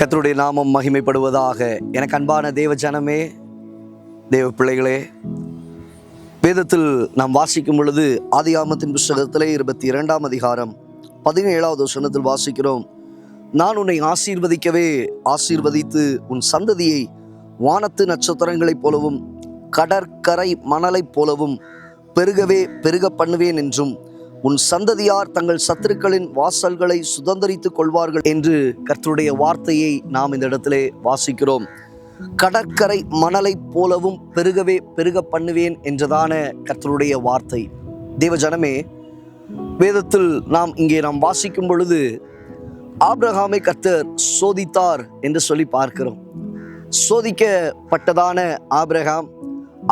கத்தருடைய நாமம் மகிமைப்படுவதாக. எனக்கு அன்பான தேவ ஜனமே தேவ பிள்ளைகளே வேதத்தில் நாம் வாசிக்கும் பொழுது ஆதியாமத்தின் புஸ்தகத்திலே இருபத்தி இரண்டாம் அதிகாரம் பதினேழாவது வசனத்தில் வாசிக்கிறோம். நான் உன்னை ஆசீர்வதிக்கவே ஆசீர்வதித்து உன் சந்ததியை வானத்து நட்சத்திரங்களைப் போலவும் கடற்கரை மணலைப் போலவும் பெருகவே பெருக பண்ணுவேன் என்றும் உன் சந்ததியார் தங்கள் சத்துருக்களின் வாசல்களை சுதந்தரித்துக் கொள்வார்கள் என்று கர்த்தருடைய வார்த்தையை நாம் இந்த இடத்திலே வாசிக்கிறோம். கடற்கரை மணலைப் போலவும் பெருகவே பெருக பண்ணுவேன் என்றதான கர்த்தருடைய வார்த்தை. தேவஜனமே வேதத்தில் நாம் இங்கே நாம் வாசிக்கும் பொழுது ஆப்ரஹாமை கர்த்தர் சோதித்தார் என்று சொல்லி பார்க்கிறோம். சோதிக்கப்பட்டதான ஆப்ரஹாம்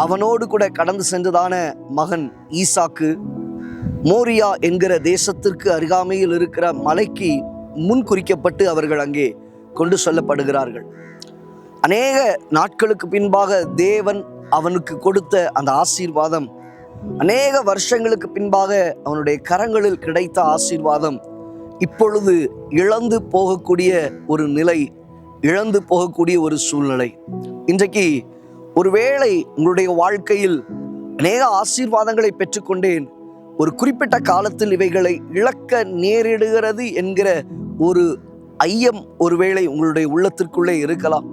அவனோடு கூட கடந்து சென்றதான மகன் ஈசாக்கு மோரியா என்கிற தேசத்திற்கு அருகாமையில் இருக்கிற மலைக்கு முன் குறிக்கப்பட்டு அவர்கள் அங்கே கொண்டு செல்லப்படுகிறார்கள். அநேக நாட்களுக்கு பின்பாக தேவன் அவனுக்கு கொடுத்த அந்த ஆசீர்வாதம் அநேக வருஷங்களுக்கு பின்பாக அவனுடைய கரங்களில் கிடைத்த ஆசீர்வாதம் இப்பொழுது இழந்து போகக்கூடிய ஒரு நிலை இழந்து போகக்கூடிய ஒரு சூழ்நிலை. இன்றைக்கு ஒருவேளை உங்களுடைய வாழ்க்கையில் அநேக ஆசீர்வாதங்களை பெற்றுக்கொண்டேன் ஒரு குறிப்பிட்ட காலத்தில் இவைகளை இழக்க நேரிடுகிறது என்கிற ஒரு ஐயம் ஒருவேளை உங்களுடைய உள்ளத்திற்குள்ளே இருக்கலாம்.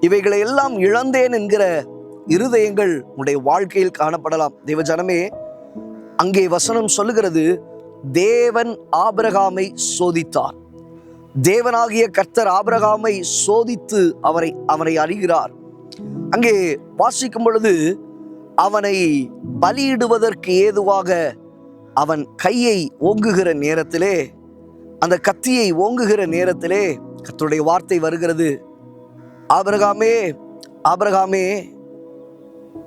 இவைகளை எல்லாம் இழந்தேன் என்கிற இருதயங்கள் உங்களுடைய வாழ்க்கையில் காணப்படலாம். தேவஜனமே அங்கே வசனம் சொல்லுகிறது தேவன் ஆபிரகாமை சோதித்தார். தேவனாகிய கர்த்தர் ஆபிரகாமை சோதித்து அவரை அவரை அறிகிறார். அங்கே வாசிக்கும் பொழுது அவனை பலியிடுவதற்கு ஏதுவாக அவன் கையை ஓங்குகிற நேரத்திலே அந்த கத்தியை ஓங்குகிற நேரத்திலே கத்துடைய வார்த்தை வருகிறது. ஆபரகாமே ஆபரகாமே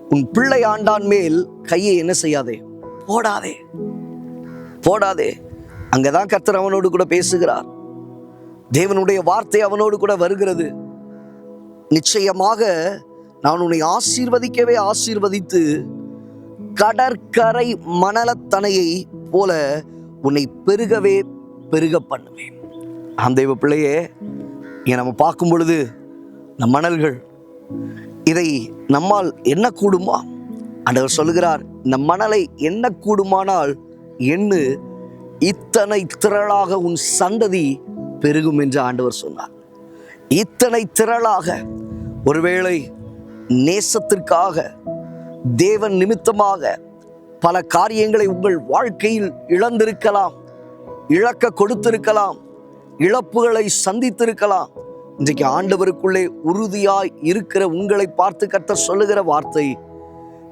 உன் பிள்ளை ஆண்டான் மேல் கையை என்ன செய்யாதே? போடாதே. போடாதே. அங்கதான் கர்த்தர் அவனோடு கூட பேசுகிறார். தேவனுடைய வார்த்தை அவனோடு கூட வருகிறது. நிச்சயமாக நான் உன்னை ஆசீர்வதிக்கவே ஆசீர்வதித்து கடற்கரை மணலத்தனையை போல உன்னை பெருகவே பெருக பண்ணுவேன். ஆம் தெய்வ பிள்ளையே இங்கே நம்ம பார்க்கும் பொழுது நம் மணல்கள் இதை நம்மால் என்ன கூடுமா ஆண்டவர் சொல்லுகிறார் இந்த மணலை என்ன கூடுமானால் எண்ணு இத்தனை திரளாக உன் சந்ததி பெருகும் என்று ஆண்டவர் சொன்னார். இத்தனை திரளாக ஒருவேளை நேசத்திற்காக தேவன் நிமித்தமாக பல காரியங்களை உங்கள் வாழ்க்கையில் இழந்திருக்கலாம் இழக்க கொடுத்திருக்கலாம் இழப்புகளை சந்தித்திருக்கலாம். இன்றைக்கு ஆண்டவருக்குள்ளே உறுதியாய் இருக்கிற உங்களை பார்த்து கத்த சொல்லுகிற வார்த்தை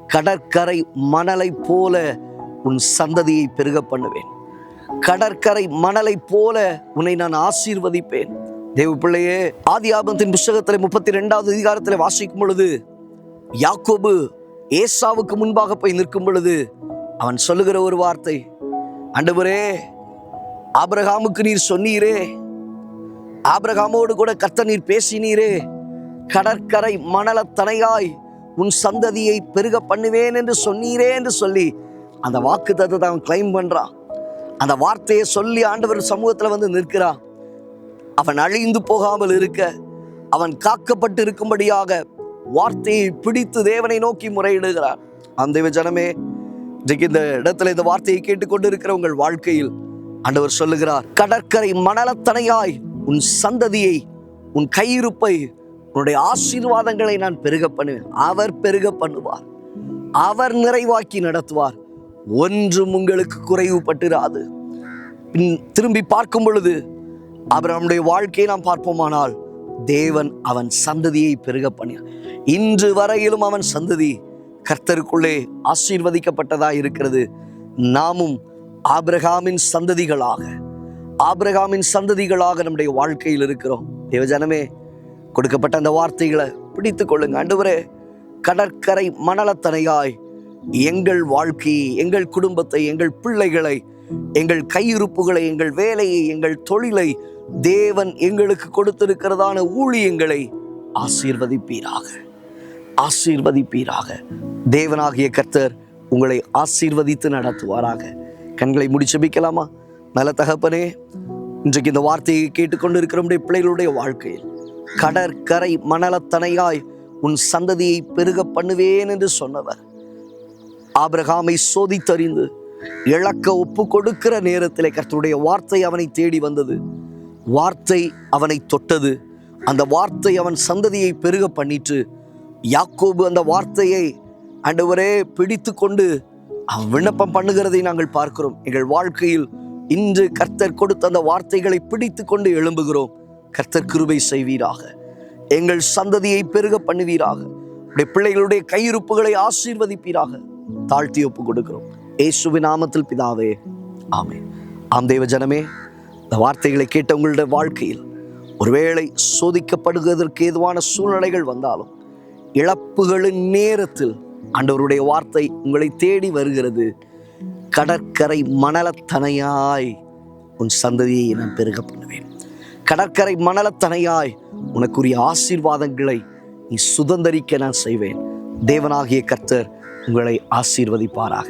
கடற்கரை மணலை போல உன் சந்ததியை பெருக பண்ணுவேன். கடற்கரை மணலை போல உன்னை நான் ஆசீர்வதிப்பேன். தேவ பிள்ளையே ஆதி ஆபத்தின் புஸ்தகத்தில் முப்பத்தி ரெண்டாவது அதிகாரத்தில் வாசிக்கும் பொழுது யாக்கோபு ஏசாவுக்கு முன்பாக போய் நிற்கும் பொழுது அவன் சொல்லுகிற ஒரு வார்த்தை அண்டவரே ஆபிரகாமுக்கு நீர் சொன்னீரே ஆபிரகாமோடு கூட கர்த்த நீர் பேசினீரே கடற்கரை மணலத்தனையாய் உன் சந்ததியை பெருக பண்ணுவேன் என்று சொன்னீரே என்று சொல்லி அந்த வாக்கு தத்துவத்தை அவன் கிளைம் பண்ணுறான் அந்த வார்த்தையை சொல்லி ஆண்டவர் சமூகத்தில் வந்து நிற்கிறான். அவன் அழிந்து போகாமல் இருக்க. அவன் காக்கப்பட்டு இருக்கும்படியாக வார்த்தையை பிடித்து தேவனை நோக்கி முறையிடுகிறார் அந்த ஜனமே இன்றைக்கு இந்த இடத்துல இந்த வார்த்தையை கேட்டுக்கொண்டு இருக்கிற உங்கள் வாழ்க்கையில் ஆண்டவர் சொல்லுகிறார் கடற்கரை மணலத்தனையாய் உன் சந்ததியை உன் கையிருப்பை உன்னுடைய ஆசீர்வாதங்களை நான் பெருக பண்ணுவேன். அவர் பெருக பண்ணுவார். அவர் நிறைவாக்கி நடத்துவார். ஒன்றும் உங்களுக்கு குறைவுபட்டிராது. பின் திரும்பி பார்க்கும் பொழுது அவர் வாழ்க்கையை நாம் பார்ப்போமானால் தேவன் அவன் சந்ததியை பெருக பண்ணி இன்று வரையிலும் அவன் சந்ததி கர்த்தருக்குள்ளே ஆசீர்வதிக்கப்பட்டதா இருக்கிறது. நாமும் ஆபிரகாமின் சந்ததிகளாக ஆபிரகாமின் சந்ததிகளாக நம்முடைய வாழ்க்கையில் இருக்கிறோம். தேவஜனமே கொடுக்கப்பட்ட அந்த வார்த்தைகளை பிடித்து கொள்ளுங்க. ஆண்டவரே கடற்கரை மணலத்தனையாய் எங்கள் வாழ்க்கையை எங்கள் குடும்பத்தை எங்கள் பிள்ளைகளை எங்கள் கையிருப்புகளை எங்கள் வேலையை எங்கள் தொழிலை தேவன் எங்களுக்கு கொடுத்திருக்கிறதான ஊழியங்களை ஆசீர்வதிப்பீராக. ஆசீர்வதிப்பீராக. தேவனாகிய கர்த்தர் உங்களை ஆசீர்வதித்து நடத்துவாராக. கண்களை முடிச்சபிக்கலாமா நல்ல தகப்பனே இன்றைக்கு இந்த வார்த்தையை கேட்டுக்கொண்டு இருக்கிற பிள்ளைகளுடைய வாழ்க்கையில் கடற்கரை மணலத்தனையாய் உன் சந்ததியை பெருக பண்ணுவேன் என்று சொன்னவர். ஆபிரகாமை சோதித்தறிந்து இழக்க ஒப்பு கொடுக்கிற நேரத்திலே கர்த்தருடைய வார்த்தை அவனை தேடி வந்தது. வார்த்தை அவனை தொட்டது. அந்த வார்த்தை அவன் சந்ததியை பெருக பண்ணிட்டு யாக்கோபு அந்த வார்த்தையை ஆண்டவரே பிடித்து கொண்டு அவன் விண்ணப்பம் பண்ணுகிறதை நாங்கள் பார்க்கிறோம். எங்கள் வாழ்க்கையில் இன்று கர்த்தர் கொடுத்த அந்த வார்த்தைகளை பிடித்து கொண்டு எழும்புகிறோம். கர்த்தர் கிருபை செய்வீராக. எங்கள் சந்ததியை பெருக பண்ணுவீராக. உடைய பிள்ளைகளுடைய கையிருப்புகளை ஆசீர்வதிப்பீராக. தாழ்த்தி ஒப்பு கொடுக்கிறோம் இயேசுவின் நாமத்தில் பிதாவே ஆமே ஆம் தேவ ஜனமே இந்த வார்த்தைகளை கேட்ட உங்களுடைய வாழ்க்கையில் ஒருவேளை சோதிக்கப்படுவதற்கு ஏதுவான சூழ்நிலைகள் வந்தாலும் இழப்புகளின் நேரத்தில் ஆண்டவருடைய வார்த்தை உங்களை தேடி வருகிறது. கடற்கரை மணலத்தனையாய் உன் சந்ததியை நான் பெருக பண்ணுவேன். கடற்கரை மணலத்தனையாய் உனக்குரிய ஆசீர்வாதங்களை நீ சுதந்தரிக்க நான் செய்வேன். தேவனாகிய கர்த்தர் உங்களை ஆசீர்வதிப்பாராக.